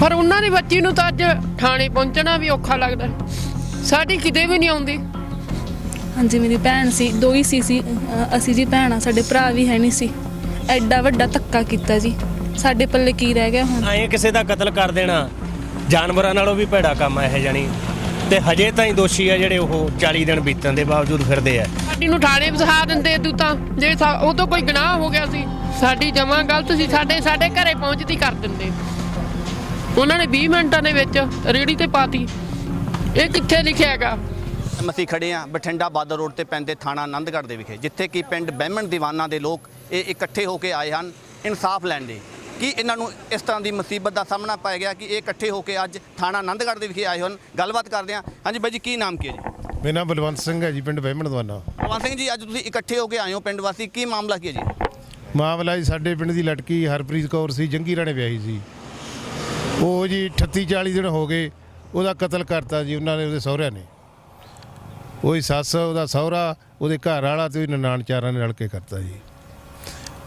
ਪਰ ਉਹਨਾਂ ਦੀ ਬੱਚੀ ਨੂੰ ਤਾਂ ਅੱਜ ਥਾਣੇ ਪਹੁੰਚਣਾ ਵੀ ਔਖਾ ਲੱਗਦਾ। ਸਾਡੀ ਕਿਤੇ ਵੀ ਨਹੀਂ ਆਉਂਦੀ। ਹਾਂਜੀ ਮੇਰੀ ਭੈਣ ਸੀ ਦੋ ਹੀ ਸੀ ਸੀ ਅ, ਅਸੀਂ ਜੀ ਭੈਣਾਂ ਸਾਡੇ ਭਰਾ ਵੀ ਹੈ ਨਹੀਂ ਸੀ। ਐਡਾ ਵੱਡਾ ਧੱਕਾ ਕੀਤਾ ਜੀ। ਸਾਡੇ ਪੱਲੇ ਕੀ ਰਹਿ ਗਿਆ ਹੁਣ? ਐਂ ਕਿਸੇ ਦਾ ਕਤਲ ਕਰ ਦੇਣਾ ਜਾਨਵਰਾਂ ਨਾਲੋਂ ਵੀ ਭੈੜਾ ਕੰਮ ਆ ਇਹ ਜਾਣੀ। ਤੇ ਹਜੇ ਤਾਈਂ ਦੋਸ਼ੀ ਆ ਜਿਹੜੇ ਉਹ 40 ਦਿਨ ਬੀਤਣ ਦੇ ਬਾਵਜੂਦ ਫਿਰਦੇ ਆ। ਸਾਡੀ ਨੂੰ ਥਾਣੇ ਵਸਾ ਦਿੰਦੇ ਤੂੰ ਤਾਂ। ਜੇ ਸਾ- ਉਹ ਤੋਂ ਕੋਈ ਗੁਨਾਹ ਹੋ ਗਿਆ ਸੀ ਸਾਡੀ ਜਮਾ ਗਲਤ ਸੀ ਸਾਡੇ ਸਾਡੇ ਘਰੇ ਪਹੁੰਚਦੀ ਕਰ ਦਿੰਦੇ। ਉਹਨਾਂ ਨੇ 20 ਮਿੰਟਾਂ ਦੇ ਵਿੱਚ ਰੇੜੀ ਤੇ ਪਾਤੀ। ਇਹ ਕਿੱਥੇ ਲਿਖਿਆ ਹੈਗਾ? ਅਸੀਂ ਖੜੇ ਆ ਬਠਿੰਡਾ ਬਾਦਰ ਰੋਡ ਤੇ ਪੈਂਦੇ ਥਾਣਾ ਆਨੰਦਗੜ੍ਹ ਦੇ ਵਿਖੇ ਜਿੱਥੇ ਕਿ ਪਿੰਡ ਬਹਿਮਣ ਦੀਵਾਨਾ ਦੇ ਲੋਕ ਇਹ ਇਕੱਠੇ ਹੋ ਕੇ ਆਏ ਹਨ ਇਨਸਾਫ ਲੈਣ ਲਈ। ਕੀ ਇਹਨਾਂ ਨੂੰ ਇਸ ਤਰ੍ਹਾਂ ਦੀ ਮੁਸੀਬਤ ਦਾ ਸਾਹਮਣਾ ਪਾਇਆ ਗਿਆ ਕਿ ਇਹ ਇਕੱਠੇ ਹੋ ਕੇ ਅੱਜ ਥਾਣਾ ਆਨੰਦਗੜ੍ਹ ਦੇ ਵਿਖੇ ਆਏ ਹਨ ਗੱਲਬਾਤ ਕਰਦੇ ਹਾਂ। ਹਾਂਜੀ ਬਾਈ ਜੀ ਕੀ ਨਾਮ ਕੀ ਹੈ ਜੀ? ਮੇਰਾ ਨਾਮ ਬਲਵੰਤ ਸਿੰਘ ਹੈ ਜੀ ਪਿੰਡ ਬਹਿਮਣ ਦਵਾਨਾ। ਭਗਵਾਨ ਸਿੰਘ ਜੀ ਅੱਜ ਤੁਸੀਂ ਇਕੱਠੇ ਹੋ ਕੇ ਆਏ ਹੋ ਪਿੰਡ ਵਾਸੀ ਕੀ ਮਾਮਲਾ ਕੀ ਹੈ ਜੀ? ਮਾਮਲਾ ਜੀ ਸਾਡੇ ਪਿੰਡ ਦੀ ਲੜਕੀ ਹਰਪ੍ਰੀਤ ਕੌਰ ਸੀ ਜੰਗੀ ਰਾਣੇ ਵਿਆਹੀ ਸੀ। ਉਹ ਜੀ 38 40 ਦਿਨ ਹੋ ਗਏ, ਉਹਦਾ ਕਤਲ ਕਰਤਾ ਜੀ ਉਹਨਾਂ ਨੇ, ਉਹਦੇ ਸਹੁਰਿਆਂ ਨੇ। ਉਹਦੀ ਸੱਸ, ਉਹਦਾ ਸਹੁਰਾ, ਉਹਦੇ ਘਰ ਵਾਲਾ ਤੇ ਨਨਾਣ ਚਾਰਾਂ ਨੇ ਰਲ ਕੇ ਕਰਤਾ ਜੀ।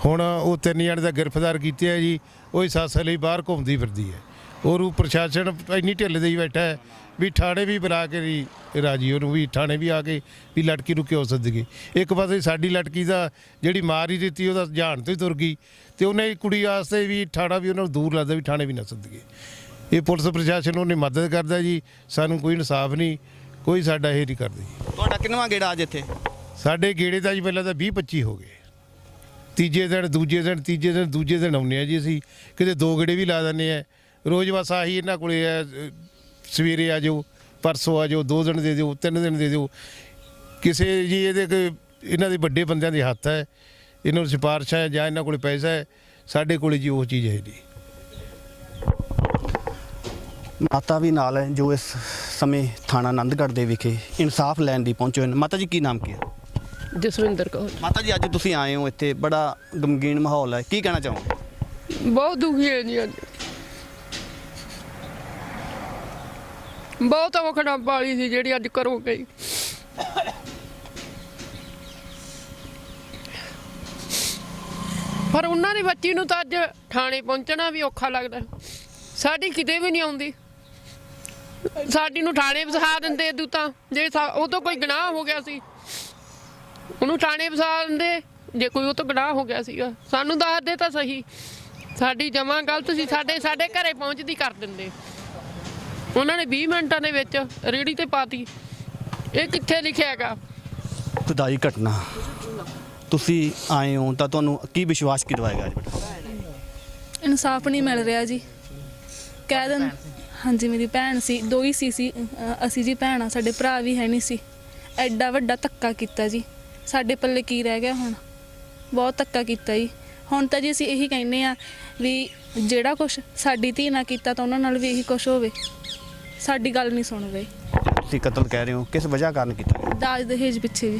ਹੁਣ ਉਹ ਤਿੰਨ ਜਣੇ ਦਾ ਗ੍ਰਿਫਤਾਰ ਕੀਤੇ ਆ ਜੀ, ਉਹਦੀ ਸੱਸ ਲਈ ਬਾਹਰ ਘੁੰਮਦੀ ਫਿਰਦੀ ਹੈ। ਔਰ ਉਹ ਪ੍ਰਸ਼ਾਸਨ ਇੰਨੀ ਢਿੱਲ ਦੇ ਹੀ ਬੈਠਾ ਹੈ ਵੀ ਥਾਣੇ ਵੀ ਬੁਲਾ ਕੇ ਨਹੀਂ ਰਾਜੀ ਉਹਨੂੰ ਵੀ ਥਾਣੇ ਵੀ ਆ ਕੇ ਵੀ ਲੜਕੀ ਨੂੰ ਕਿਉਂ ਸੱਦਗੇ? ਇੱਕ ਪਾਸੇ ਸਾਡੀ ਲੜਕੀ ਦਾ ਜਿਹੜੀ ਮਾਰ ਹੀ ਦਿੱਤੀ ਉਹਦਾ ਜਾਨ ਤੋਂ ਹੀ ਤੁਰ ਗਈ ਤੇ ਉਹਨੇ ਕੁੜੀ ਵਾਸਤੇ ਵੀ ਥਾਣਾ ਵੀ ਉਹਨਾਂ ਨੂੰ ਦੂਰ ਲੱਗਦਾ ਵੀ ਥਾਣੇ ਵੀ ਨਾ ਸੱਦਗੇ। ਇਹ ਪੁਲਿਸ ਪ੍ਰਸ਼ਾਸਨ ਉਹਨੇ ਮਦਦ ਕਰਦਾ ਜੀ ਸਾਨੂੰ ਕੋਈ ਇਨਸਾਫ ਨਹੀਂ ਕੋਈ ਸਾਡਾ ਇਹ ਨਹੀਂ ਕਰਦਾ ਜੀ। ਤੁਹਾਡਾ ਕਿੰਨਵਾਂ ਗੇੜਾ ਅੱਜ ਇੱਥੇ? ਸਾਡੇ ਗੇੜੇ ਦਾ ਜੀ ਪਹਿਲਾਂ ਤਾਂ 20 25 ਹੋ ਗਏ। ਤੀਜੇ ਦਿਨ ਦੂਜੇ ਦਿਨ ਤੀਜੇ ਦਿਨ ਦੂਜੇ ਦਿਨ ਆਉਂਦੇ ਆ ਜੀ ਅਸੀਂ ਕਿਤੇ ਦੋ ਗੇੜੇ ਵੀ ਲਾ ਦਿੰਦੇ ਆ ਰੋਜ਼ ਬਸ ਆਹੀ ਇਹਨਾਂ ਕੋਲੇ ਸਵੇਰੇ ਆ ਜਾਓ ਪਰਸੋਂ ਆ ਜਾਓ ਦੋ ਦਿਨ ਦੇ ਦਿਓ ਤਿੰਨ ਦਿਨ ਦੇ ਦਿਓ। ਕਿਸੇ ਜੀ ਇਹਦੇ ਕੋਈ ਇਹਨਾਂ ਦੇ ਵੱਡੇ ਬੰਦਿਆਂ ਦੇ ਹੱਥ ਹੈ ਇਹਨਾਂ ਨੂੰ ਸਿਫਾਰਿਸ਼ ਹੈ ਜਾਂ ਇਹਨਾਂ ਕੋਲੇ ਪੈਸਾ ਹੈ ਸਾਡੇ ਕੋਲੇ ਜੀ ਉਹ ਚੀਜ਼ ਹੈ ਨਹੀਂ। ਮਾਤਾ ਵੀ ਨਾਲ ਹੈ ਜੋ ਇਸ ਸਮੇਂ ਥਾਣਾ ਆਨੰਦਗੜ੍ਹ ਦੇ ਵਿਖੇ ਇਨਸਾਫ ਲੈਣ ਲਈ ਪਹੁੰਚੇ ਹੋਏ ਨੇ। ਮਾਤਾ ਜੀ ਕੀ ਨਾਮ ਕੀ ਹੈ? ਜਸਵਿੰਦਰ ਕੌਰ। ਮਾਤਾ ਜੀ ਅੱਜ ਤੁਸੀਂ ਆਏ ਹੋ ਇੱਥੇ ਬੜਾ ਗਮਗੀਨ ਮਾਹੌਲ ਹੈ। ਕੀ ਕਹਿਣਾ ਚਾਹੋਗੇ? ਬਹੁਤ ਦੁਖੀ ਹੈ ਜੀ ਅੱਜ। ਬਹੁਤ ਔਖੜਾ ਵਾਲੀ ਸੀ ਜਿਹੜੀ ਅੱਜ ਕਰੋ ਗਈ। ਪਰ ਉਹਨਾਂ ਦੀ ਬੱਚੀ ਨੂੰ ਤਾਂ ਅੱਜ ਥਾਣੇ ਪਹੁੰਚਣਾ ਵੀ ਔਖਾ ਲੱਗਦਾ। ਸਾਡੀ ਕਿਤੇ ਵੀ ਨਹੀਂ ਆਉਂਦੀ। ਸਾਡੀ ਨੂੰ ਥਾਣੇ ਵਸਾ ਦਿੰਦੇ ਤੂੰ ਤਾਂ। ਜੇ ਉਹ ਤੋਂ ਕੋਈ ਗੁਨਾਹ ਹੋ ਗਿਆ ਸੀ, ਉਹਨੂੰ ਥਾਣੇ ਵਸਾ ਦਿੰਦੇ। ਜੇ ਕੋਈ ਉਹ ਤੋਂ ਗੁਨਾਹ ਹੋ ਗਿਆ ਸੀਗਾ, ਸਾਨੂੰ ਦੱਸਦੇ ਤਾਂ ਸਹੀ। ਸਾਡੀ ਜਮਾ ਗਲਤ ਸੀ, ਸਾਡੇ ਸਾਡੇ ਘਰੇ ਪਹੁੰਚਦੀ ਕਰ ਦਿੰਦੇ। ਉਹਨਾਂ ਨੇ 20 ਮਿੰਟਾਂ ਦੇ ਵਿੱਚ ਰੇੜੀ ਤੇ ਪਾਤੀ। ਇਹ ਕਿੱਥੇ ਲਿਖਿਆ ਹੈਗਾ? ਖੁਦਾਈ ਘਟਨਾ। ਤੁਸੀਂ ਆਏ ਹੋ ਤਾਂ ਤੁਹਾਨੂੰ ਕੀ ਵਿਸ਼ਵਾਸ ਕਰਵਾਏਗਾ ਅੱਜ? ਬੇਟਾ ਇਨਸਾਫ ਨਹੀਂ ਮਿਲ ਰਿਹਾ ਜੀ। ਕਹਿ ਦੇਣ ਹਾਂਜੀ ਮੇਰੀ ਭੈਣ ਸੀ ਦੋ ਹੀ ਸੀ ਸੀ ਅ, ਅਸੀਂ ਜੀ ਭੈਣਾਂ ਸਾਡੇ ਭਰਾ ਵੀ ਹੈ ਨਹੀਂ ਸੀ। ਐਡਾ ਵੱਡਾ ਧੱਕਾ ਕੀਤਾ ਜੀ। ਸਾਡੇ ਪੱਲੇ ਕੀ ਰਹਿ ਗਿਆ ਹੁਣ? ਬਹੁਤ ਧੱਕਾ ਕੀਤਾ ਜੀ। ਹੁਣ ਤਾਂ ਜੀ ਅਸੀਂ ਇਹੀ ਕਹਿੰਦੇ ਆ ਵੀ ਜਿਹੜਾ ਕੁਝ ਸਾਡੀ ਧੀ ਨਾਲ ਕੀਤਾ ਤਾਂ ਉਹਨਾਂ ਨਾਲ ਵੀ ਇਹੀ ਕੁਝ ਹੋਵੇ। ਸਾਡੀ ਗੱਲ ਨਹੀਂ ਸੁਣਵੇ ਤੁਸੀਂ ਕਤਲ ਕਹਿ ਰਹੇ ਹੋ ਕਿਸ ਵਜ੍ਹਾ ਕਾਰਨ ਕੀਤਾ? ਦਾਜ ਦਹੇਜ ਪਿੱਛੇ ਜੀ।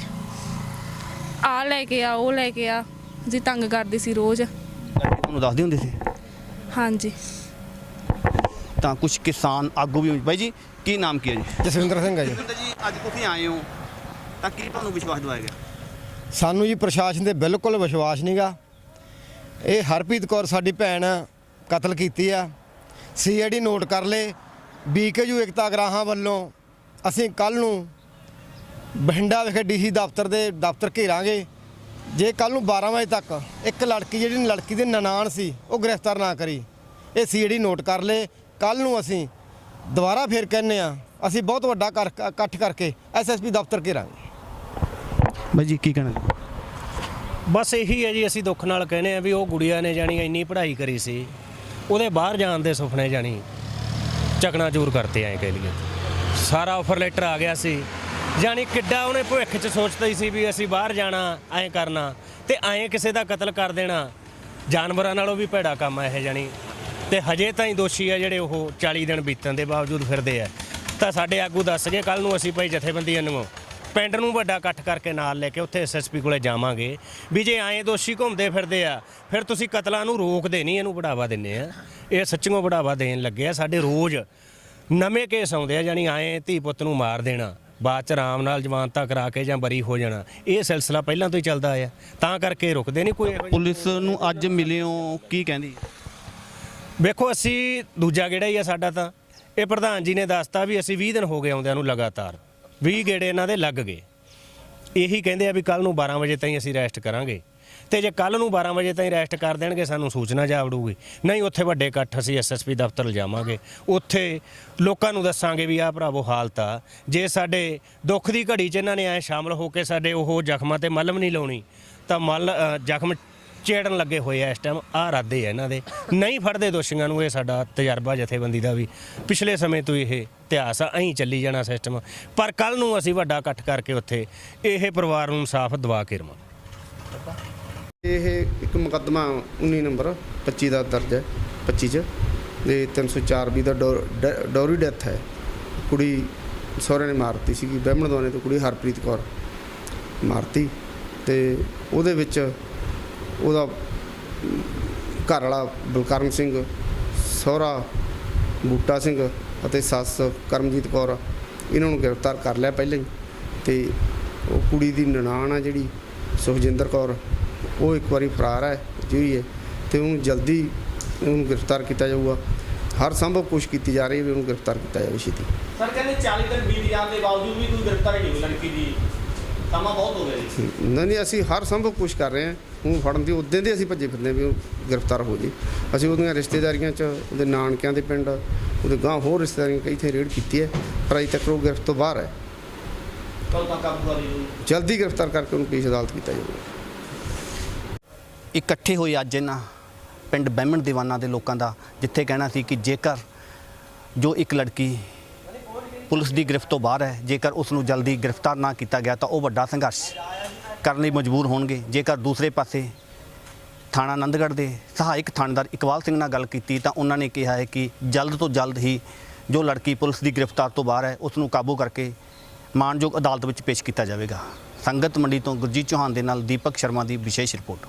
ਆ ਲੈ ਕੇ ਆ ਉਹ ਲੈ ਕੇ ਆ ਜੀ ਤੰਗ ਕਰਦੀ ਸੀ ਰੋਜ਼। ਤੁਹਾਨੂੰ ਦੱਸਦੀ ਹੁੰਦੀ ਸੀ? ਹਾਂਜੀ। ਤਾਂ ਕੁਝ ਕਿਸਾਨ ਆਗੂ ਵੀ ਬਾਈ ਜੀ ਕੀ ਨਾਮ ਕੀ ਹੈ ਜੀ? ਜਸਵਿੰਦਰ ਸਿੰਘ ਹੈ ਜੀ। ਜਸਵਿੰਦਰ ਜੀ ਅੱਜ ਤੁਸੀਂ ਆਏ ਹੋ ਤਾਂ ਕੀ ਤੁਹਾਨੂੰ ਵਿਸ਼ਵਾਸ ਦਿਵਾਇਆ ਗਿਆ? ਸਾਨੂੰ ਜੀ ਪ੍ਰਸ਼ਾਸਨ ਤੇ ਬਿਲਕੁਲ ਵਿਸ਼ਵਾਸ ਨਹੀਂਗਾ ਇਹ ਹਰਪ੍ਰੀਤ ਕੌਰ ਸਾਡੀ ਭੈਣ ਕਤਲ ਕੀਤੀ ਆ। ਸੀਆਈਡੀ ਨੋਟ ਕਰ ਲੇ ਬੀਕੇਯੂ ਇਕਤਾ ਗਰਾਹਾਂ ਵੱਲੋਂ ਅਸੀਂ ਕੱਲ ਨੂੰ ਬਠਿੰਡਾ ਵਿਖੇ ਡੀਸੀ ਦਫ਼ਤਰ ਦੇ ਦਫ਼ਤਰ ਘੇਰਾਂਗੇ। ਜੇ ਕੱਲ ਨੂੰ 12 ਵਜੇ ਤੱਕ ਇੱਕ ਲੜਕੀ ਜਿਹੜੀ ਲੜਕੀ ਦੀ ਨਨਾਣ ਸੀ ਉਹ ਗ੍ਰਿਫਤਾਰ ਨਾ ਕਰੀ ਇਹ ਸੀਆਈਡੀ ਨੋਟ ਕਰ ਲੇ। ਕੱਲ ਨੂੰ ਅਸੀਂ ਦੁਬਾਰਾ ਫੇਰ ਕਹਿੰਨੇ ਆ ਅਸੀਂ ਬਹੁਤ ਵੱਡਾ ਕਰ- ਇਕੱਠ ਕਰਕੇ ਐਸਐਸਪੀ ਦਫ਼ਤਰ ਘੇਰਾਂਗੇ। ਬਾਈ ਜੀ ਕੀ ਕਹਿਣਾ? ਬਸ ਇਹੀ ਹੈ ਜੀ ਅਸੀਂ ਦੁੱਖ ਨਾਲ ਕਹਿੰਦੇ ਆ ਵੀ ਉਹ ਗੁੜੀਆ ਨੇ ਜਾਣੀ ਇੰਨੀ ਪੜ੍ਹਾਈ ਕਰੀ ਸੀ ਉਹਦੇ ਬਾਹਰ ਜਾਣ ਦੇ ਸੁਪਨੇ ਚਕਣਾ ਚਕਨਾਚੂਰ ਕਰਤੇ ਐ ਕਹਿ ਲਈਏ। ਸਾਰਾ ਆਫਰ ਲੈਟਰ ਆ ਗਿਆ ਸੀ। ਜਾਣੀ ਕਿੱਡਾ ਉਹਨੇ ਭਵਿੱਖ 'ਚ ਸੋਚਦਾ ਹੀ ਸੀ ਵੀ ਅਸੀਂ ਬਾਹਰ ਜਾਣਾ, ਐਂ ਕਰਨਾ ਤੇ ਐਂ ਕਿਸੇ ਦਾ ਕਤਲ ਕਰ ਦੇਣਾ। ਜਾਨਵਰਾਂ ਨਾਲੋਂ ਵੀ ਭੈੜਾ ਕੰਮ ਆ ਇਹ ਜਾਣੀ ਤੇ ਹਜੇ ਤਾਂ ਹੀ ਦੋਸ਼ੀ ਆ ਜਿਹੜੇ ਉਹ 40 ਦਿਨ ਬੀਤਣ ਦੇ ਬਾਵਜੂਦ ਫਿਰਦੇ ਆ। ਤਾਂ ਸਾਡੇ ਆਗੂ ਦੱਸ ਗਏ ਕੱਲ ਨੂੰ ਅਸੀਂ ਭਾਈ ਜਥੇਬੰਦੀਆਂ ਨੂੰ ਪਿੰਡ ਨੂੰ ਵੱਡਾ ਇਕੱਠ ਕਰਕੇ ਨਾਲ ਲੈ ਕੇ ਉੱਥੇ ਐਸਐਸਪੀ ਕੋਲੇ ਜਾਵਾਂਗੇ। ਵੀ ਜੇ ਐਂ ਦੋਸ਼ੀ ਘੁੰਮਦੇ ਫਿਰਦੇ ਆ ਫਿਰ ਤੁਸੀਂ ਕਤਲਾਂ ਨੂੰ ਰੋਕਦੇ ਨਹੀਂ ਇਹਨੂੰ ਬੜਾਵਾ ਦਿੰਦੇ ਆ। ਇਹ ਸੱਚੀਓ ਬੜਾਵਾ ਦੇਣ ਲੱਗੇ ਆ। ਸਾਡੇ ਰੋਜ਼ ਨਵੇਂ ਕੇਸ ਆਉਂਦੇ ਆ ਜਾਨੀ ਐਂ ਧੀ ਪੁੱਤ ਨੂੰ ਮਾਰ ਦੇਣਾ ਬਾਅਦ ਚ ਆਰਾਮ ਨਾਲ ਜਵਾਨਤਾ ਕਰਾ ਕੇ ਜਾਂ ਬਰੀ ਹੋ ਜਾਣਾ। ਇਹ ਸਿਲਸਿਲਾ ਪਹਿਲਾਂ ਤੋਂ ਹੀ ਚੱਲਦਾ ਆਇਆ ਤਾਂ ਕਰਕੇ ਰੁਕਦੇ ਨਹੀਂ ਕੋਈ ਪੁਲਿਸ ਨੂੰ ਅੱਜ ਮਿਲਿਓ ਕੀ ਕਹਿੰਦੀ? ਵੇਖੋ ਅਸੀਂ ਦੂਜਾ ਗੇੜਾ ਹੀ ਆ ਸਾਡਾ ਤਾਂ। ਇਹ ਪ੍ਰਧਾਨ ਜੀ ਨੇ ਦੱਸਤਾ ਵੀ ਅਸੀਂ 20 ਦਿਨ ਹੋ ਗਏ ਆਉਂਦਿਆਂ ਨੂੰ ਲਗਾਤਾਰ। 20 ਗੇੜੇ ਇਹਨਾਂ ਦੇ ਲੱਗ ਗਏ। ਇਹੀ ਕਹਿੰਦੇ ਆ ਵੀ ਕੱਲ ਨੂੰ 12 ਵਜੇ ਤਾਈਂ ਅਸੀਂ ਰੈਸਟ ਕਰਾਂਗੇ। ਤੇ ਜੇ ਕੱਲ ਨੂੰ 12 ਵਜੇ ਤਾਈਂ ਰੈਸਟ ਕਰ ਦੇਣਗੇ, ਸਾਨੂੰ ਸੂਚਨਾ ਜਾ ਵੜੂਗੀ। ਨਹੀਂ, ਉੱਥੇ ਵੱਡੇ ਇਕੱਠ ਅਸੀਂ ਐਸਐਸਪੀ ਦਫ਼ਤਰ ਲਿਜਾਵਾਂਗੇ। ਉੱਥੇ ਲੋਕਾਂ ਨੂੰ ਦੱਸਾਂਗੇ ਵੀ ਆਹ ਭਰਾਵੋ ਹਾਲਤ ਆ। ਜੇ ਸਾਡੇ ਦੁੱਖ ਦੀ ਘੜੀ 'ਚ ਇਹਨਾਂ ਨੇ ਐ ਸ਼ਾਮਲ ਹੋ ਕੇ ਸਾਡੇ ਉਹ ਜ਼ਖਮਾਂ ਤੇ ਮਲਮ ਨਹੀਂ ਲਾਉਣੀ, ਤਾਂ ਮਲ ਜ਼ਖਮ ਚੇੜਨ ਲੱਗੇ ਹੋਏ ਆ ਇਸ ਟਾਈਮ ਆ ਇਰਾਦੇ ਆ ਇਹਨਾਂ ਦੇ। ਨਹੀਂ ਫੜਦੇ ਦੋਸ਼ੀਆਂ ਨੂੰ, ਇਹ ਸਾਡਾ ਤਜਰਬਾ, ਜਥੇਬੰਦੀ ਦਾ ਵੀ। ਪਿਛਲੇ ਸਮੇਂ ਤੋਂ ਇਹ ਇਤਿਹਾਸ ਆ ਐਂ ਚੱਲੀ ਜਾਣਾ ਸਿਸਟਮ ਪਰ ਕੱਲ ਨੂੰ ਅਸੀਂ ਵੱਡਾ ਇਕੱਠ ਕਰਕੇ ਉੱਥੇ ਇਹ ਪਰਿਵਾਰ ਨੂੰ ਇਨਸਾਫ ਦਵਾ ਕੇ ਰਵਾਂ। ਇਹ ਇੱਕ ਮੁਕੱਦਮਾ 19 ਨੰਬਰ 25 ਦਾ ਦਰਜ ਹੈ 25 ਚ। ਦੇ 304 ਵੀ ਦਾ ਡੋ- ਡੈ- ਡੌਰੀ ਡੈਥ ਹੈ। ਕੁੜੀ ਸਹੁਰੇ ਨੇ ਮਾਰਤੀ ਸੀਗੀ ਬਹਿਮਣ ਦਵਾਨੇ ਤੋਂ ਕੁੜੀ ਹਰਪ੍ਰੀਤ ਕੌਰ ਮਾਰਤੀ। ਤੇ ਉਹਦੇ ਵਿੱਚ ਉਹਦਾ ਘਰ ਵਾਲਾ ਬਲਕਰਨ ਸਿੰਘ ਸਹੁਰਾ ਬੂਟਾ ਸਿੰਘ ਅਤੇ ਸੱਸ ਕਰਮਜੀਤ ਕੌਰ ਇਹਨਾਂ ਨੂੰ ਗ੍ਰਿਫਤਾਰ ਕਰ ਲਿਆ ਪਹਿਲਾਂ ਹੀ ਤੇ ਉਹ ਕੁੜੀ ਦੀ ਨਨਾਣ ਆ ਜਿਹੜੀ ਸੁਖਜਿੰਦਰ ਕੌਰ ਉਹ ਇੱਕ ਵਾਰੀ ਫਰਾਰ ਹੈ ਜੀ ਹੈ ਤੇ ਉਹਨੂੰ ਜਲਦੀ ਉਹਨੂੰ ਗ੍ਰਿਫਤਾਰ ਕੀਤਾ ਜਾਊਗਾ। ਹਰ ਸੰਭਵ ਕੋਸ਼ਿਸ਼ ਕੀਤੀ ਜਾ ਰਹੀ ਹੈ ਵੀ ਉਹਨੂੰ ਗ੍ਰਿਫਤਾਰ ਕੀਤਾ ਜਾਵੇ ਛੇਤੀ। ਸਰ ਕਹਿੰਦੇ 40 ਦਿਨ ਬੀਤ ਜਾਣ ਦੇ ਬਾਵਜੂਦ ਵੀ ਕੋਈ ਗ੍ਰਿਫਤਾਰੀ ਨਹੀਂ ਹੋਈ ਲੜਕੀ ਦੀ। ਸਮਾਂ ਬਹੁਤ ਹੋ ਗਿਆ ਜੀ। ਨਹੀਂ ਨਹੀਂ ਅਸੀਂ ਹਰ ਸੰਭਵ ਕੋਸ਼ਿਸ਼ ਕਰ ਰਹੇ ਹਾਂ ਉਹਨੂੰ ਫੜਨ ਦੀ ਉਦੋਂ ਦੇ ਅਸੀਂ ਭੱਜੇ ਫਿਰਦੇ ਹਾਂ ਵੀ ਉਹ ਗ੍ਰਿਫਤਾਰ ਹੋ ਜੇ। ਅਸੀਂ ਉਹਦੀਆਂ ਰਿਸ਼ਤੇਦਾਰੀਆਂ 'ਚ ਉਹਦੇ ਨਾਨਕਿਆਂ ਦੇ ਪਿੰਡ ਉਹਦੇ ਗਾਂ ਹੋਰ ਰਿਸ਼ਤੇਦਾਰੀਆਂ ਕਈ ਥਾਂ ਰੇਡ ਕੀਤੀ ਹੈ ਪਰ ਅਜੇ ਤੱਕ ਉਹ ਗ੍ਰਿਫਤ ਤੋਂ ਬਾਹਰ ਹੈ। ਜਲਦੀ ਗ੍ਰਿਫਤਾਰ ਕਰਕੇ ਉਹਨੂੰ ਪੇਸ਼ ਅਦਾਲਤ ਕੀਤਾ ਜਾਊਗਾ। ਇਕੱਠੇ ਹੋਏ ਅੱਜ ਇਹਨਾਂ ਪਿੰਡ ਬਹਿਮਣ ਦੀਵਾਨਾ ਦੇ ਲੋਕਾਂ ਦਾ ਜਿੱਥੇ ਕਹਿਣਾ ਸੀ ਕਿ ਜੇਕਰ ਜੋ ਇੱਕ ਲੜਕੀ ਪੁਲਿਸ ਦੀ ਗ੍ਰਿਫਤ ਤੋਂ ਬਾਹਰ ਹੈ ਜੇਕਰ ਉਸ ਨੂੰ ਜਲਦੀ ਗ੍ਰਿਫਤਾਰ ਨਾ ਕੀਤਾ ਗਿਆ ਤਾਂ ਉਹ ਵੱਡਾ ਸੰਘਰਸ਼। ਕਰਨ ਲਈ ਮਜਬੂਰ ਹੋਣਗੇ। ਜੇਕਰ ਦੂਸਰੇ ਪਾਸੇ ਥਾਣਾ ਆਨੰਦਗੜ੍ਹ ਦੇ ਸਹਾਇਕ ਥਾਣੇਦਾਰ ਇਕਬਾਲ ਸਿੰਘ ਨਾਲ ਗੱਲ ਕੀਤੀ, ਤਾਂ ਉਹਨਾਂ ਨੇ ਕਿਹਾ ਹੈ ਕਿ ਜਲਦ ਤੋਂ ਜਲਦ ਹੀ ਜੋ ਲੜਕੀ ਪੁਲਿਸ ਦੀ ਗ੍ਰਿਫਤਾਰ ਤੋਂ ਬਾਹਰ ਹੈ ਉਸ ਨੂੰ ਕਾਬੂ ਕਰਕੇ ਮਾਣਯੋਗ ਅਦਾਲਤ ਵਿੱਚ ਪੇਸ਼ ਕੀਤਾ ਜਾਵੇਗਾ। ਸੰਗਤ ਮੰਡੀ ਤੋਂ ਗੁਰਜੀਤ ਚੌਹਾਨ ਦੇ ਨਾਲ ਦੀਪਕ ਸ਼ਰਮਾ ਦੀ ਵਿਸ਼ੇਸ਼ ਰਿਪੋਰਟ।